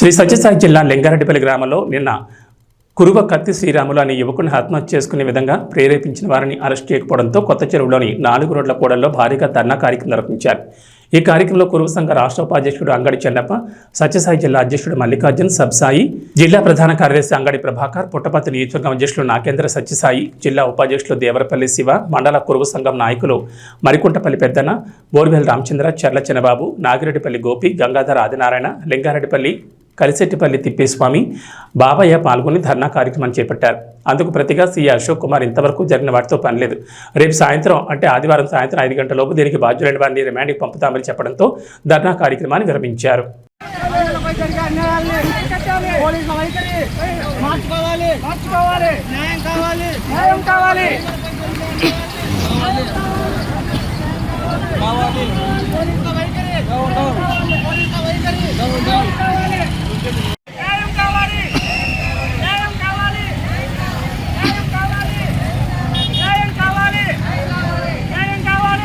శ్రీ సత్యసాయి జిల్లా లింగారెడ్డిపల్లి గ్రామంలో నిన్న కురువ కత్తి శ్రీరాములు అనే యువకుని ఆత్మహత్య చేసుకునే విధంగా ప్రేరేపించిన వారిని అరెస్ట్ చేయకపోవడంతో కొత్త చెరువులోని నాలుగు రోడ్ల కూడల్లో భారీగా ధర్నా కార్యక్రమం నిర్వహించారు. ఈ కార్యక్రమంలో కురువ సంఘ రాష్ట్ర ఉపాధ్యక్షుడు అంగడి చెన్నప్ప సత్యసాయి జిల్లా అధ్యక్షుడు మల్లికార్జున్ సబ్సాయి జిల్లా ప్రధాన కార్యదర్శి అంగడి ప్రభాకర్ పుట్టపర్తి నియోజకవర్గం అధ్యక్షులు నాగేంద్ర సత్యసాయి జిల్లా ఉపాధ్యక్షులు దేవరపల్లి శివ మండల కురువ సంఘం నాయకులు మరికుంటపల్లి పెద్దన బోర్వెల్ రామచంద్ర చర్ల చిన్నబాబు నాగిరెడ్డిపల్లి గోపి గంగాధర ఆదినారాయణ లింగారెడ్డిపల్లి కలిసెట్టిపల్లి తిప్పేస్వామి బాబయ్య పాల్గొని ధర్నా కార్యక్రమం చేపట్టారు. అందుకు ప్రతిగా సీ అశోక్ కుమార్ ఇంతవరకు జరిగిన వాటితో పనిలేదు రేపు సాయంత్రం అంటే ఆదివారం సాయంత్రం ఐదు గంటలలోపు దీనికి బాధ్యులైన వారిని రిమాండ్కి పంపుతామని చెప్పడంతో ధర్నా కార్యక్రమాన్ని విరమించారు. పోలీసుల వైఖరి మార్చుకోవాలి. మార్చుకోవాలి. న్యాయం కావాలి. న్యాయం కావాలి.